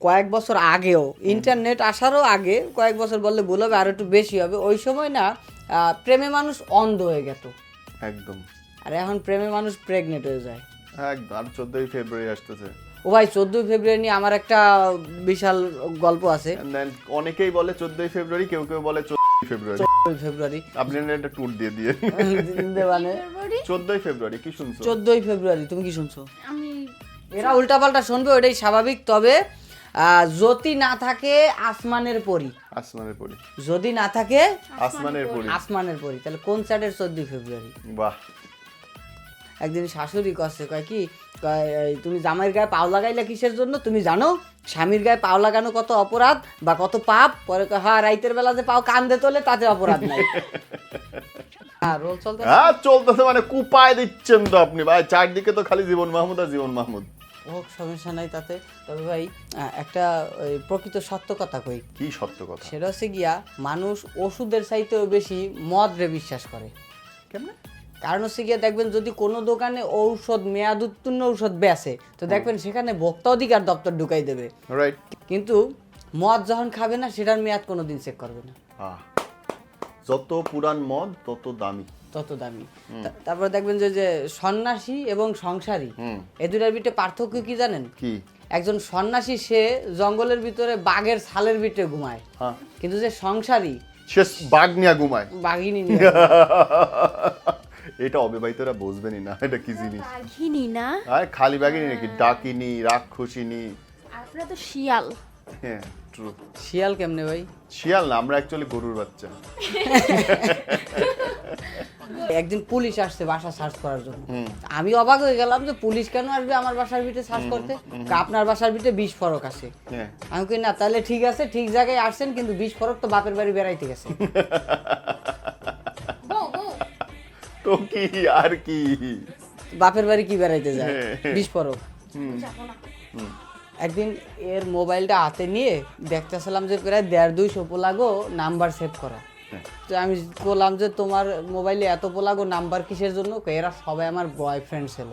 কয়েক বছর আগেও ইন্টারনেট আসারও আগে কয়েক বছর বললে ভুল হবে আর একটু বেশি হবে। ওই সময় না আহ, প্রেমে মানুষ অন্ধ হয়ে গেত। একদম। আর এখন প্রেমে মানুষ প্রেগনেন্ট হয়ে যায়। একদম। আর চোদ্দই ফেব্রুয়ারি আসতেছে। ও ভাই চোদ্দোই ফেব্রুয়ারি নিয়ে আমার একটা বিশাল গল্প আছে। অনেকেই বলে চোদ্দই ফেব্রুয়ারি কেউ কেউ বলে চোদ্দই ফেব্রুয়ারি। চোদ্দোই ফেব্রুয়ারি। আপনি একটা ট্যুর দিয়ে দিয়ে। দেওয়ানে চোদ্দই ফেব্রুয়ারি কি শুনছো? চোদ্দোই ফেব্রুয়ারি তুমি কি শুনছো? আমি এরা উল্টাপাল্টা শুনবে ওটাই স্বাভাবিক। তবে যদি না থাকে আসমানের পরি। আসমানের পরি। যদি না থাকে আসমানের পরি। আসমানের পরি। তাহলে কোন সাইডের চোদ্দই ফেব্রুয়ারি? বাহ। একদিন শাশুড়ি কষ্ট কয় কি তুমি জামাইয়ের গায়ে পাও লাগাইলে কিসের জন্য? তুমি জানো স্বামীর গায়ে পাও লাগানো কত অপরাধ বা কত পাপ? পরে হ্যাঁ রাইতের বেলা যে পাও কান্দে তোলে তাতে অপরাধ নাই। হ্যাঁ চলতে হ্যাঁ চলতেছে মানে কুপায় দিচ্ছেন তো আপনি। ভাই চারদিকে তো খালি জীবন মাহমুদ আর জীবন মাহমুদ। হোক সমস্যা নাই তাতে। তবে ভাই একটা ওই, প্রকৃত সত্য কথা কই। কি সত্য কথা? সেটা হচ্ছে গিয়া মানুষ ওষুধের চাইতেও বেশি মদরে বিশ্বাস করে। কেমনে? কারণ হচ্ছে গিয়ে দেখবেন যদি কোনো দোকানে ঔষধ মেয়াদ উত্তীর্ণ ঔষধ বেচে তো দেখবেন সেখানে ভোক্তা অধিকার দপ্তর ঢুকাই দেবে। রাইট কিন্তু মদ যখন খাবে না সেটার মেয়াদ কোনো দিন চেক করবে না। যত পুরান মদ তত দামি। তত দামি তারপর দেখবেন যে যে সন্ন্যাসী এবং সংসারী এ দুটার ভিতরে পার্থক্য কি জানেন? কি? একজন সন্ন্যাসী সে জঙ্গলের ভিতরে বাঘের ছালের ভিতরে ঘুমায়। হ্যাঁ। কিন্তু যে সংসারী সে বাঘ নিয়ে ঘুমায়। বাঘিনী নিয়ে এটা অবিবাহিতরা বুঝবেনই না এটা কি জিনিস? বাঘিনী না। আর খালি বাঘিনী নাকি? ডাকিনি রাক্ষসিনী। আপনারা তো শিয়াল। হ্যাঁ ট্রু শিয়াল কেমনে ভাই? শিয়াল না আমরা অ্যাকচুয়ালি গরুর বাচ্চা। একদিন পুলিশ আসছে বাসা সার্চ করার জন্য। আমি অবাক হয়ে গেলাম যে পুলিশ কেন আসবে আমার বাসার ভিতরে সার্চ করতে? আপনার বাসার ভিতরে বিষ ফরক আছে। হ্যাঁ। আমি কই না তাহলে ঠিক আছে ঠিক জায়গায় আসছেন কিন্তু বিষ ফরক তো বাপের বাড়ি বেড়াইতে গেছে। তো কি আর কি? বাপের বাড়ি কি বেড়াইতে যায়? হ্যাঁ। বিষ ফরক। একদিন এর মোবাইলটা হাতে নিয়ে দেখতেছিলাম যে প্রায় দেড় দুইশো পোলাগো নাম্বার সেভ করা। তো আমি বললাম যে তোমার মোবাইলে এত পোলাগো নাম্বার কিসের জন্য? এরা সবাই আমার বয়ফ্রেন্ড ছিল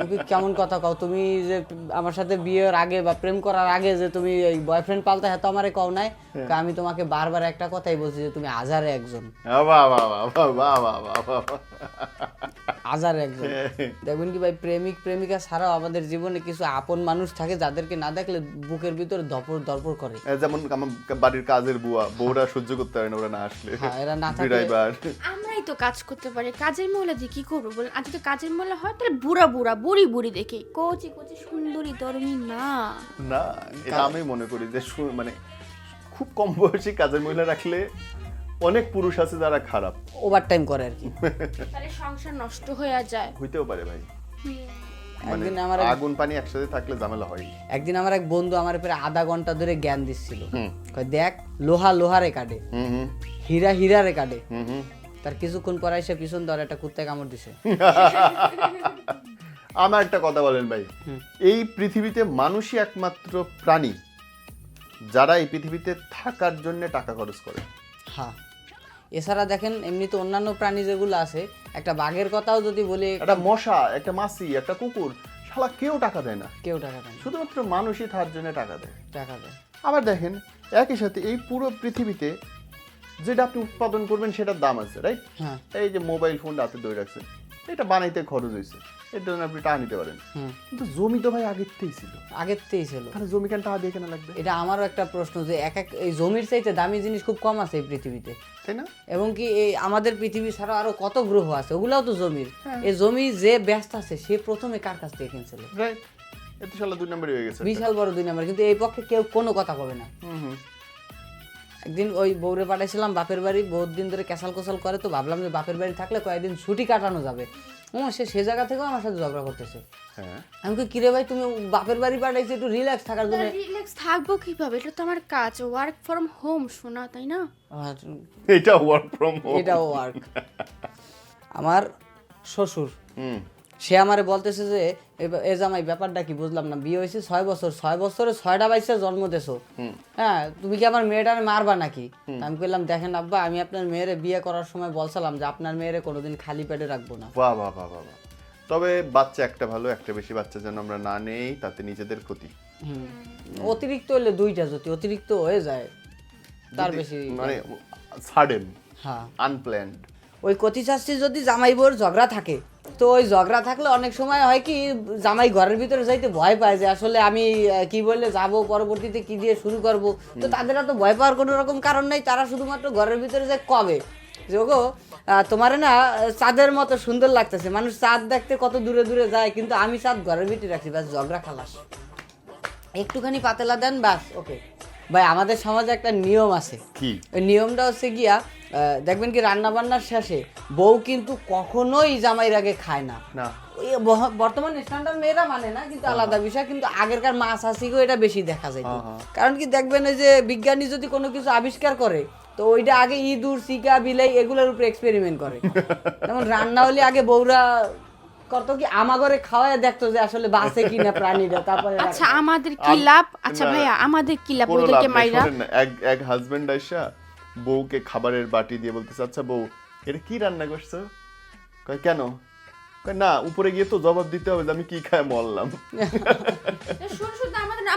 আমি কেমন কথা কও? তুমি যে আমার সাথে বিয়ের আগে বা প্রেম করার আগে যে তুমি এই বয়ফ্রেন্ড পালতে হ্যাঁ তো আমারে কও নাই? হ্যাঁ। আমি তোমাকে বারবার একটা কথাই বলছি যে তুমি হাজারে একজন। হাজার একজন। দেখবেন কি ভাই প্রেমিক প্রেমিকা ছাড়াও আমাদের জীবনে কিছু আপন মানুষ থাকে যাদেরকে না দেখলে বুকের ভিতরে ধপর ধরপর করে। যেমন আমার বাড়ির কাজের বুয়া বউরা সহ্য করতে পারে না ওরা না আসলে হ্যাঁ, এরা না থাকলে- আমরাই তো কাজ করতে পারি। কাজের মহিলা দিয়ে কি করব বলেন? আজ যদি কাজের মহিলা হয় তাহলে বুড়া বুড়া বুড়ি বুড়ি দেখে। কচি কচি সুন্দরী তরুণী না। না এটা আমি মনে করি যে সু- মানে খুব কম বয়সী কাজের মহিলা রাখলে অনেক পুরুষ আছে যারা খারাপ। ওভার টাইম করে আর কি। তাহলে সংসার নষ্ট হয়ে যায়। হইতেও পারে ভাই। একদিন আমার আগুন পানি একসাথে থাকলে ঝামেলা হয়। একদিন আমার এক বন্ধু আমার প্রায় আধা ঘণ্টা ধরে জ্ঞান দিচ্ছিল। কয়, দেখ লোহা লোহারে কাটে। হীরা হীরারে কাটে। তার কিছুক্ষণ পরে এসে পিছন ধরে একটা কুত্তায় কামড় দিছে। আমার একটা কথা বলেন ভাই। এই পৃথিবীতে মানুষই একমাত্র প্রাণী যারা এই পৃথিবীতে থাকার জন্য টাকা খরচ করে। হ্যাঁ। এছাড়া দেখেন এমনিতে অন্যান্য প্রাণী যেগুলো আছে একটা বাঘের কথাও যদি বলি একটা মশা একটা মাছি একটা কুকুর শালা কেউ টাকা দেয় না। কেউ টাকা দেয় না, শুধুমাত্র মানুষই তার জন্য টাকা দেয়। টাকা দেয়। আবার দেখেন একই সাথে এই পুরো পৃথিবীতে যেটা আপনি উৎপাদন করবেন সেটার দাম আছে রাইট হ্যাঁ। এই যে মোবাইল ফোনটা হাতে ধরে রাখছেন এটা বানাইতে খরচ হয়েছে এর জন্য আপনি টাকা নিতে পারেন। কিন্তু জমি তো ভাই ছিল। ছিল। তাহলে জমি কেন টাকা দিয়ে কেন লাগবে? এটা আমারও একটা প্রশ্ন যে এক এক এই জমির চাইতে দামি জিনিস খুব কম আছে এই পৃথিবীতে। তাই না? এবং কি এই আমাদের পৃথিবী ছাড়া আরও কত গ্রহ আছে ওগুলাও তো জমির। এই জমি যে ব্যস্ত আছে সে প্রথমে কার কাছ থেকে কিনছিল? এত সালা দুই নম্বরই হয়ে গেছে। বিশাল বড় দুই নাম্বার। কিন্তু এই পক্ষে কেউ কোনো কথা কবে না। হুম হুম। একদিন ওই বউরে পাঠাইছিলাম বাপের বাড়ি বহুত দিন ধরে ক্যাসাল কোসাল করে তো ভাবলাম যে বাপের বাড়ি থাকলে কয়েকদিন ছুটি কাটানো যাবে। ও সে সে জায়গা থেকেও আমার সাথে ঝগড়া করতেছে। হ্যাঁ। আমি কি কিরে ভাই তুমি বাপের বাড়ি পাঠাইছি একটু রিল্যাক্স থাকার জন্য। রিল্যাক্স থাকব কীভাবে? এটা তো আমার কাজ ওয়ার্ক ফ্রম হোম শোনা তাই না? এটা ওয়ার্ক ফ্রম হোম এটাও ওয়ার্ক আমার শ্বশুর হুম। সে আমারে বলতেছে যে এ- জামাই ব্যাপারটা কি বুঝলাম না। বিয়ে হয়েছে ছয় বছর। ছয় বছরে ছয়টা বাইসে জন্ম দেছো। হ্যাঁ তুমি কি আমার মেয়েটারে মারবা নাকি? আমি বললাম দেখেন আব্বা আমি আপনার মেয়েরে বিয়ে করার সময় বলছিলাম যে আপনার মেয়েরে কোনোদিন খালি পেটে রাখব না। বাহ বাহ বাহ বাহ। তবে বাচ্চা একটা ভালো একটা বেশি বাচ্চা যেন আমরা না নেই তাতে নিজেদের ক্ষতি। অতিরিক্ত হলে দুইটা যদি অতিরিক্ত হয়ে যায় তার বেশি মানে সাডেন হ্যাঁ। আনপ্ল্যান্ড ওই কতি শাস্তি যদি জামাই বউর ঝগড়া থাকে তো ওই ঝগড়া থাকলে অনেক সময় হয় কি জামাই ঘরের ভিতরে যাইতে ভয় পায় যে আসলে আমি কি বললে যাব পরবর্তীতে কি দিয়ে শুরু করব। তো তাদের তো ভয় পাওয়ার কোনো রকম কারণ নাই তারা শুধুমাত্র ঘরের ভিতরে যে কবে? যে ওগো তোমার না চাঁদের মতো সুন্দর লাগতেছে। মানুষ চাঁদ দেখতে কত দূরে দূরে যায় কিন্তু আমি চাঁদ ঘরের ভিতরে রাখছি ব্যাস ঝগড়া খালাস। একটুখানি পাতলা দেন ব্যাস ওকে ভাই আমাদের সমাজে একটা নিয়ম আছে। কি? নিয়মটা হচ্ছে গিয়া দেখবেন কি রান্না বান্নার শেষে বউ কিন্তু কখনোই জামাইয়ের আগে খায় না। না। বর্তমান স্ট্যান্ডার্ড মেয়েরা মানে না কিন্তু আলাদা বিষয় কিন্তু আগেরকার মা শাশিকেও এটা বেশি দেখা যায় হ্যাঁ, হ্যাঁ। কারণ কি দেখবেন ওই যে বিজ্ঞানী যদি কোনো কিছু আবিষ্কার করে তো ওইটা আগে ইঁদুর সিকা বিলাই এগুলোর উপরে এক্সপেরিমেন্ট করে। যেমন রান্না হলে আগে বউরা কত কি আমাগরে খাওয়ায় দেখতো যে আসলে বাসে কিনা প্রাণীরা তারপরে আচ্ছা আমাদের কি লাভ? আচ্ছা ভাইয়া আমাদের কি লাভ? ওদেরকে মাইরা? এক এক হাজবেন্ড আইসা বউকে খাবারের বাটি দিয়ে বলতেছে আচ্ছা বউ এটা কি রান্না করছ? কয় কেন? না উপরে গিয়ে তো জবাব দিতে হবে যে আমি কি খায় মরলাম।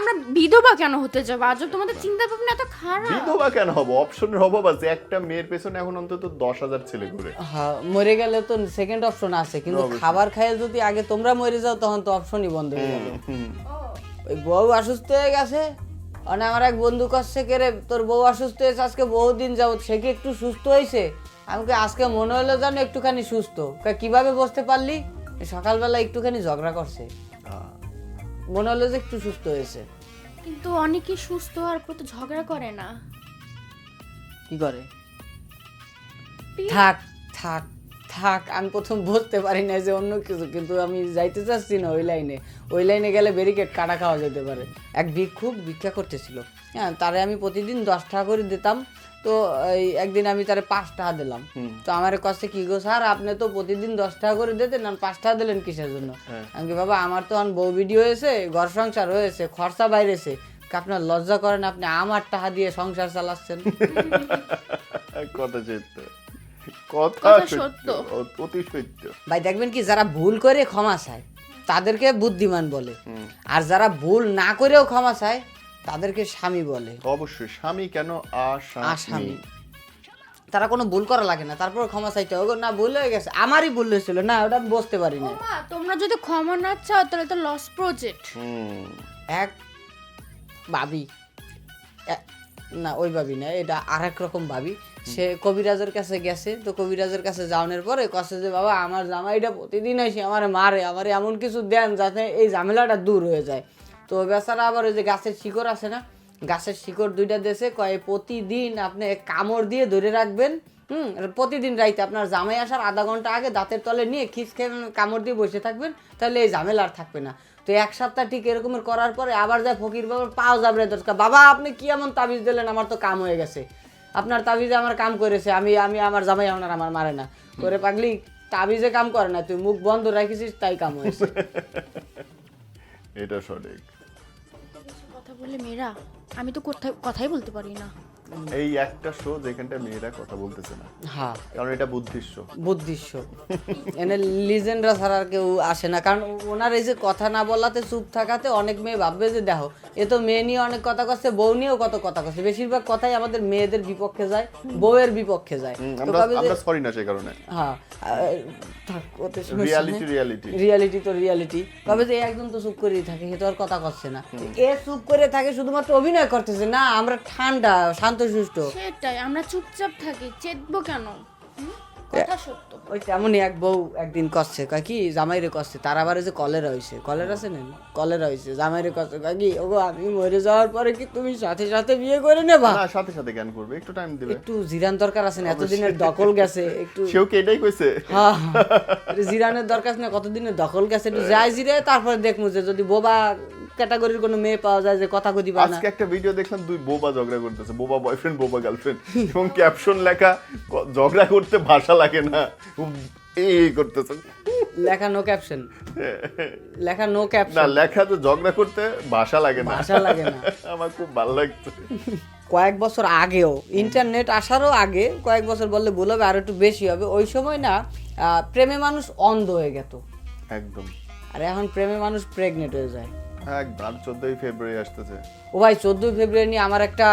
আমরা বিধবা কেন হতে যাব? আজ তোমাদের চিন্তা ভাবনা এত খারাপ। বিধবা কেন হব? অপশনের অভাব আছে একটা মেয়ের পেছনে এখন অন্তত দশ হাজার ছেলে ঘুরে। হ্যাঁ মরে গেলে তো সেকেন্ড অপশন আছে কিন্তু খাবার খাইয়ে যদি আগে তোমরা মরে যাও তখন তো অপশনই বন্ধ হয়ে যাবে। ওই বউ অসুস্থ হয়ে গেছে মানে আমার এক বন্ধু কাছে কেরে তোর বউ অসুস্থ হয়েছে আজকে বহুদিন যাবত সে কি একটু সুস্থ হয়েছে? আমাকে আজকে মনে হলো যেন একটুখানি সুস্থ। কয়, কীভাবে বসতে পারলি? সকালবেলা একটুখানি ঝগড়া করছে। মনে হলো যে একটু সুস্থ হয়েছে। কিন্তু অনেকে সুস্থ হওয়ার পর তো ঝগড়া করে না। কি করে? থাক থাক থাক আমি প্রথম বুঝতে পারি না যে অন্য কিছু কিন্তু আমি যাইতে চাচ্ছি না ওই লাইনে। ওই লাইনে গেলে ব্যারিকেড কাটা খাওয়া যেতে পারে। এক ভিক্ষুক ভিক্ষা করতেছিল। হ্যাঁ তারে আমি প্রতিদিন দশ টাকা করে দিতাম। তো এই একদিন আমি তারে পাঁচ টাকা দিলাম। তো আমার কাছে কি গো স্যার আপনি তো প্রতিদিন দশ টাকা করে দিতেন আর পাঁচ টাকা দিলেন কিসের জন্য? আমি কি, বাবা আমার তো বউ ভিডিও হয়েছে ঘর সংসার হয়েছে খরচা বাইরেছে। আপনার লজ্জা করেন আপনি আমার টাকা দিয়ে সংসার চালাচ্ছেন? কথা সত্য। কথা সত্য। অতি সত্য। ভাই দেখবেন কি যারা ভুল করে ক্ষমা চায় তাদেরকে বুদ্ধিমান বলে। আর যারা ভুল না করেও ক্ষমা চায় তাদেরকে স্বামী বলে। অবশ্যই স্বামী কেন আসামি? তারা কোনো ভুল করা লাগে না তারপর ক্ষমা চাইতে হবে না ভুল হয়ে গেছে। আমারই ভুল হয়েছিল। না ওটা আমি বুঝতে পারি না তোমরা যদি ক্ষমা না চাও তাহলে তো লস প্রজেক্ট হুম। এক ভাবি। না ওই ভাবি না এটা আর এক রকম ভাবি। সে কবিরাজের কাছে গেছে, তো কবিরাজের কাছে যাওয়ানোর পরে কষে যে, বাবা, আমার জামাইটা প্রতিদিন এসে আমার মারে আমার এমন কিছু দেন যাতে এই ঝামেলাটা দূর হয়ে যায়। তো বেচারা আবার ওই যে গাছের শিকড় আছে না, গাছের শিকড় দুইটা দেশে কয়, প্রতিদিন আপনি কামড় দিয়ে ধরে রাখবেন, হুম প্রতিদিন রাইতে আপনার জামাই আসার আধা ঘণ্টা আগে দাঁতের তলে নিয়ে খিস খেয়ে কামড় দিয়ে বসে থাকবেন, তাহলে এই ঝামেলা আর থাকবে না। তো এক সপ্তাহ ঠিক এরকমের করার পরে আবার যায় ফকির বাবার, পাও যাবে দরকার, বাবা, আপনি কি এমন তাবিজ দিলেন, আমার তো কাম হয়ে গেছে। আপনার তাবিজে আমার কাম করেছে আমি আমি আমার জামাই আপনার আমার মারে না। করে পাগলি তাবিজে কাম করে না তুই মুখ বন্ধ রাখিছিস তাই কাম হয়েছে। এটা সঠিক। কথা বলে মেয়েরা আমি তো কোথায় কথাই বলতে পারি না। এই একটা শো যেখানটা মেয়েরা কথা বলতেছে না। হ্যাঁ। কারণ এটা বুদ্ধির শো বুদ্ধিস্য এনে লিজেন্ডরা ছাড়া আর কেউ আসে না। কারণ ওনার এই যে কথা না বলাতে চুপ থাকাতে অনেক মেয়ে ভাববে যে দেখো এ তো মেয়ে নিয়ে অনেক কথা করছে বউ নিয়েও কত কথা করছে। বেশিরভাগ কথাই আমাদের মেয়েদের বিপক্ষে যায় বউয়ের বিপক্ষে যায়। আমরা সরি না সেই কারণে। হ্যাঁ রিয়ালিটি রিয়ালিটি রিয়ালিটি তো রিয়ালিটি তবে যে একজন তো চুপ করেই থাকে সে তো আর কথা করছে না। এ চুপ করে থাকে শুধুমাত্র অভিনয় করতেছে। না আমরা ঠান্ডা শান্তশিষ্ট সেটাই আমরা চুপচাপ থাকি চেতবো কেন? কথা সত্য। ওই তেমনই এক বউ একদিন কষছে কয় কি জামাইরে কষছে তার আবার যে কলেরা হয়েছে কলেরা আছে না? কলেরা হয়েছে জামাইরে কষছে কয় কি ওগো আমি মরে যাওয়ার পরে কি তুমি সাথে সাথে বিয়ে করে নেবা? না সাথে সাথে জ্ঞান করবে একটু টাইম দিবে। একটু জিরান দরকার আছে না এতদিনের দখল গেছে একটু সেও কি এটাই কইছে? হ্যাঁ জিরানের দরকার আছে না কতদিনের দখল গেছে একটু যাই জিরে তারপরে দেখব যে যদি বোবা ক্যাটাগরির কোনো মেয়ে পাওয়া যায় যে কথা কদি পায় না। আজকে একটা ভিডিও দেখলাম দুই বোবা ঝগড়া করতেছে বোবা বয়ফ্রেন্ড বোবা গার্লফ্রেন্ড এবং ক্যাপশন লেখা ঝগড়া করতে ভাষা লাগে না। এই করতেছে। লেখা নো ক্যাপশন লেখা নো ক্যাপশন না লেখা তো ঝগড়া করতে ভাষা লাগে না। ভাষা লাগে না। আমার খুব ভালো লাগছে। কয়েক বছর আগেও ইন্টারনেট আসারও আগে কয়েক বছর বললে ভুল হবে আর একটু বেশি হবে। ওই সময় না প্রেমে মানুষ অন্ধ হয়ে গেত। একদম। আর এখন প্রেমে মানুষ প্রেগনেন্ট হয়ে যায়। একদম আর চোদ্দই ফেব্রুয়ারি আসতেছে। ও ভাই চোদ্দই ফেব্রুয়ারি নিয়ে আমার একটা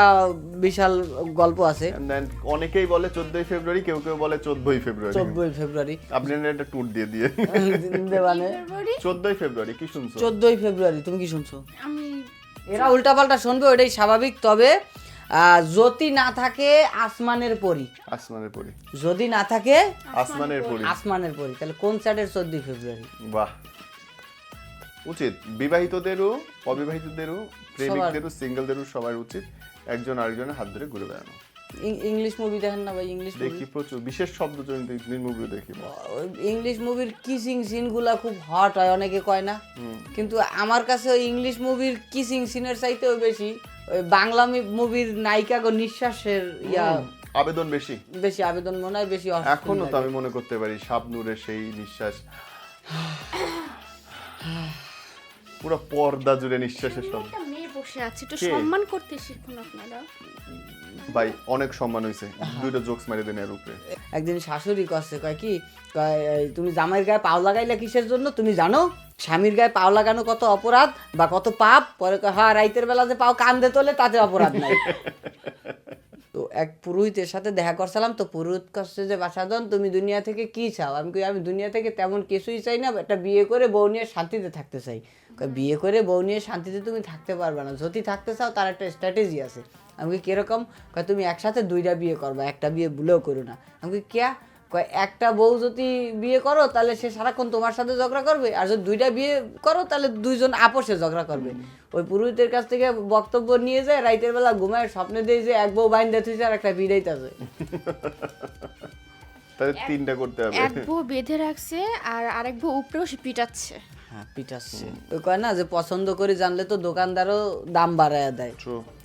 বিশাল গল্প আছে। অনেকেই বলে চোদ্দই ফেব্রুয়ারি কেউ কেউ বলে চোদ্দই ফেব্রুয়ারি। চোদ্দই ফেব্রুয়ারি। আপনি একটা ট্যুর দিয়ে দিয়ে। দেবানে। ফেব্রুয়ারি চোদ্দই ফেব্রুয়ারি কি শুনছো? চোদ্দই ফেব্রুয়ারি তুমি কি শুনছো? আমি এরা উল্টাপাল্টা শুনবে ওটাই স্বাভাবিক। তবে আহ, যদি না থাকে আসমানের পরি। আসমানের পরি। যদি না থাকে আসমানের পরি। আসমানের পরি। তাহলে কোন স্যাটের চোদ্দই ফেব্রুয়ারি? বাহ। উচিত। বিবাহিতদেরও অবিবাহিতদেরও প্রেমিকদেরও সিঙ্গেলদেরও সবার উচিত একজন আরেকজনের হাত ধরে ঘুরে বেড়ানো। ইংলিশ মুভি দেখেন না ভাই? ইংলিশ দেখি প্রচুর। বিশেষ শব্দ জনিত ইংলিশ মুভিও দেখি ইংলিশ মুভির কিসিং সিনগুলা খুব হট হয় অনেকে কয় না? কিন্তু আমার কাছে ওই ইংলিশ মুভির কিসিং সিনের চাইতেও বেশি ওই বাংলা মুভির নায়িকা গো নিঃশ্বাসের ইয়া। আবেদন বেশি। বেশি আবেদন মনে হয় বেশি এখনও তো আমি মনে করতে পারি শাবনুরের সেই নিঃশ্বাস। পুরো পর্দা জুড়ে নিঃশ্বাসের শব্দ। মেয়ে বসে আছে একটু সম্মান করতে শিখুন আপনারা। ভাই অনেক সম্মান হয়েছে। দুইটা জোকস মারি দেন এর উপরে। একদিন শাশুড়ি কচ্ছে কয় কি তুমি জামাইয়ের গায়ে পাও লাগাইলে কিসের জন্য? তুমি জানো স্বামীর গায়ে পাও লাগানো কত অপরাধ বা কত পাপ? পরে হ্যাঁ রাইতের বেলা যে পাও কান্দে তোলে তাতে অপরাধ নাই। তো এক পুরোহিতের সাথে দেখা করছিলাম তো পুরোহিত করছে যে বাসাদন তুমি দুনিয়া থেকে কি চাও? আমি আমি দুনিয়া থেকে তেমন কিছুই চাই না একটা বিয়ে করে বউ নিয়ে শান্তিতে থাকতে চাই। বিয়ে করে বউ নিয়ে শান্তিতে তুমি থাকতে পারবে না। যদি থাকতে চাও তার একটা স্ট্র্যাটেজি আছে। আমি কীরকম? কয় তুমি একসাথে দুইটা বিয়ে করবা একটা বিয়ে ভুলেও করো না। আমি কিয়া? কয় একটা বউ যদি বিয়ে করো তাহলে সে সারাক্ষণ তোমার সাথে ঝগড়া করবে আর যদি দুইটা বিয়ে করো তাহলে দুইজন আপোষে ঝগড়া করবে। ওই পুরোহিতের কাছ থেকে বক্তব্য নিয়ে যায় রাইতের বেলা ঘুমায় স্বপ্নে দিয়ে যে এক বউ বাইন দেখতেছে আর একটা বিড়াইতেছে তাহলে তিনটা করতে হবে। এক বউ বেঁধে রাখছে আর আরেক বউ উপরেও সে পিটাচ্ছে। হ্যাঁ পিটাচ্ছে। ওই কয় না যে পছন্দ করে জানলে তো দোকানদারও দাম বাড়ায় দেয়।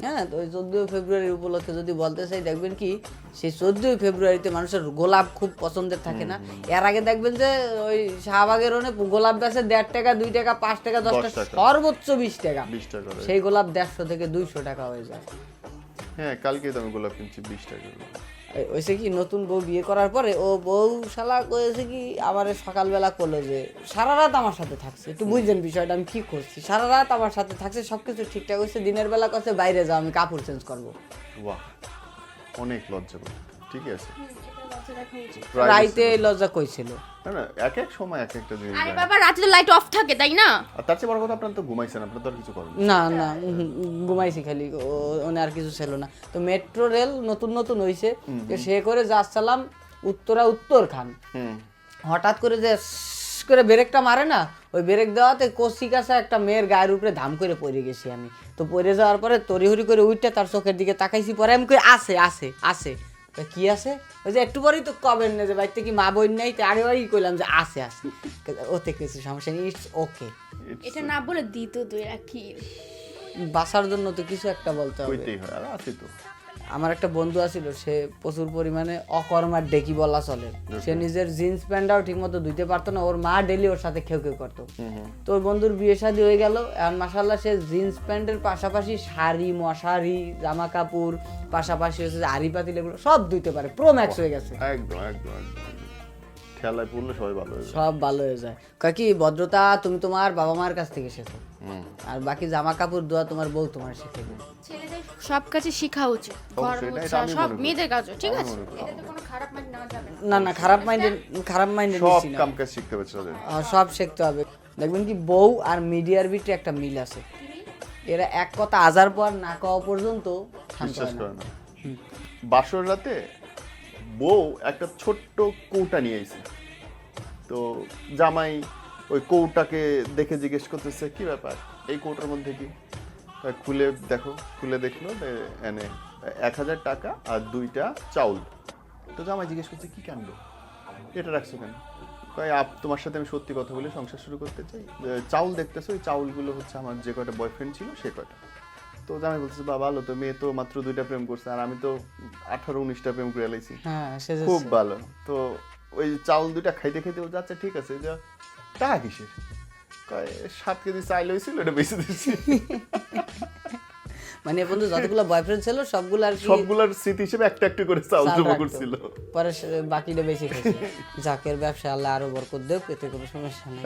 হ্যাঁ তো ওই চোদ্দই ফেব্রুয়ারি উপলক্ষে যদি বলতে চাই দেখবেন কি সেই চোদ্দই ফেব্রুয়ারিতে মানুষের গোলাপ খুব পছন্দের থাকে না। এর আগে দেখবেন যে ওই শাহবাগের ওনে গোলাপ বেচে দেড় টাকা দুই টাকা পাঁচ টাকা দশ টাকা। সর্বোচ্চ বিশ টাকা। সেই গোলাপ দেড়শো থেকে দুইশো টাকা হয়ে যায়। হ্যাঁ কালকে তো আমি গোলাপ কিনছি বিশ টাকা হয়েছে কি নতুন বউ বিয়ে করার পরে ও বউ শালা কয়েছে কি আমার সকালবেলা করল যে সারা রাত আমার সাথে থাকছে। একটু বুঝছেন বিষয়টা আমি কী করছি? সারা রাত আমার সাথে থাকছে সব কিছু ঠিকঠাক হয়েছে দিনের বেলা কাছে বাইরে যাও আমি কাপড় চেঞ্জ করব। বাহ অনেক লজ্জা ঠিক ঠিকই আছে। রাইতে লজ্জা কইছিল। না না এক এক সময় এক একটা জিনিস আরে বাবা রাতে তো লাইট অফ থাকে তাই না? আর তার চেয়ে বড় কথা আপনার তো ঘুমাইছেন আপনার তো আর কিছু করেন না। না ঘুমাইছি খালি ওনে আর কিছু ছিল না। তো মেট্রো রেল নতুন নতুন হইছে। সে করে যাচ্ছিলাম উত্তরা উত্তর খান হুম। হঠাৎ করে যে করে ব্রেকটা মারে না ওই ব্রেক দেওয়াতে কষি কাছে একটা মেয়ের গায়ের উপরে ধাম করে পড়ে গেছি আমি। তো পড়ে যাওয়ার পরে তড়িহড়ি করে উঠতে তার চোখের দিকে তাকাইছি পরে আমি কই আসে আসে আছে। তো কি আছে? ওই যে একটু পরেই তো কবেন না যে বাড়িতে কি মা বোন নেই? তো আগে বাড়ি কইলাম যে আছে আছে। ওতে কিছু সমস্যা নেই ইটস ওকে এটা না বলে দিত দুই কি বাসার জন্য তো কিছু একটা বলতে হবে। কইতেই হয় আর আছে তো। আমার একটা বন্ধু আছিল সে প্রচুর পরিমাণে অকর্মার ডেকি বলা চলে। সে নিজের জিন্স প্যান্টটাও ঠিক মতো ধুইতে পারতো না ওর মা ডেলি ওর সাথে খেউ খেউ করতো। তো ওর বন্ধুর বিয়ে শাদী হয়ে গেল এখন মাসাল্লাহ সে জিন্স প্যান্টের পাশাপাশি শাড়ি মশারি জামা কাপড় পাশাপাশি হচ্ছে আড়ি পাতিল এগুলো সব ধুইতে পারে প্রো ম্যাক্স হয়ে গেছে। একদম একদম। খেলায় পড়লে সবাই ভালো হয়ে যায়। সব ভালো হয়ে যায়। কয় কি ভদ্রতা তুমি তোমার বাবা মার কাছ থেকে শেখো। আর বাকি জামা কাপড় ধোয়া তোমার বউ তোমার শিখে ছেলেদের সব কাজে শেখা উচিত। ঘর অবশ্যই, এটা- এটা আমি সব মনে করি। মেয়েদের কাজও ঠিক আমি আছে? মনে করি। এটাতে কোনো খারাপ মাইন্ড নেওয়া যাবে না। না না খারাপ খারাপ সব নিচ্ছি না। শিখতে হবে ছেলেদের। আহ, সব শিখতে হবে। দেখবেন কি বউ আর মিডিয়ার ভিতরে একটা মিল আছে। এরা এক কথা আজার পর না কওয়া পর্যন্ত শান্ত বিশ্বাস হয় না। করে না। বাসর রাতে বউ একটা ছোট্ট কৌটা নিয়ে আইছে। তো জামাই ওই কৌটাকে দেখে জিজ্ঞেস করতেছে, কি ব্যাপার? এই কৌটার মধ্যে কি? খুলে দেখো, খুলে দেখল এনে এক হাজার টাকা আর দুইটা চাউল। তো জামাই জিজ্ঞেস করছে, কি কাণ্ড? এটা রাখছো কেন? কয়, আপ, তোমার সাথে আমি সত্যি কথা বলে সংসার শুরু করতে চাই। চাউল দেখতেছো, ওই চাউলগুলো হচ্ছে আমার যে কয়টা বয়ফ্রেন্ড ছিল, সে কয়টা? তো জামাই বলতেছে বাবা ভালো তো মেয়ে তো মাত্র দুইটা প্রেম করছে আর আমি তো আঠারো উনিশটা প্রেম করে লাইছি। হ্যাঁ খুব ভালো। তো ওই চাউল দুইটা খাইতে খাইতে ও যাচ্ছে ঠিক আছে যা টাকা কিসের? সাত কেজি চাইল হয়েছিল এটা বেশি দিচ্ছি মানে পর্যন্ত যতগুলো বয়ফ্রেন্ড ছিল সবগুলো আর সবগুলার স্মৃতি হিসেবে একটা একটা করে চাউল জমা করছিল। পরে বাকিটা বেশি খেয়েছে জাকের ব্যবসা আল্লাহ আরও বরকত দেব এতে কোনো সমস্যা নেই।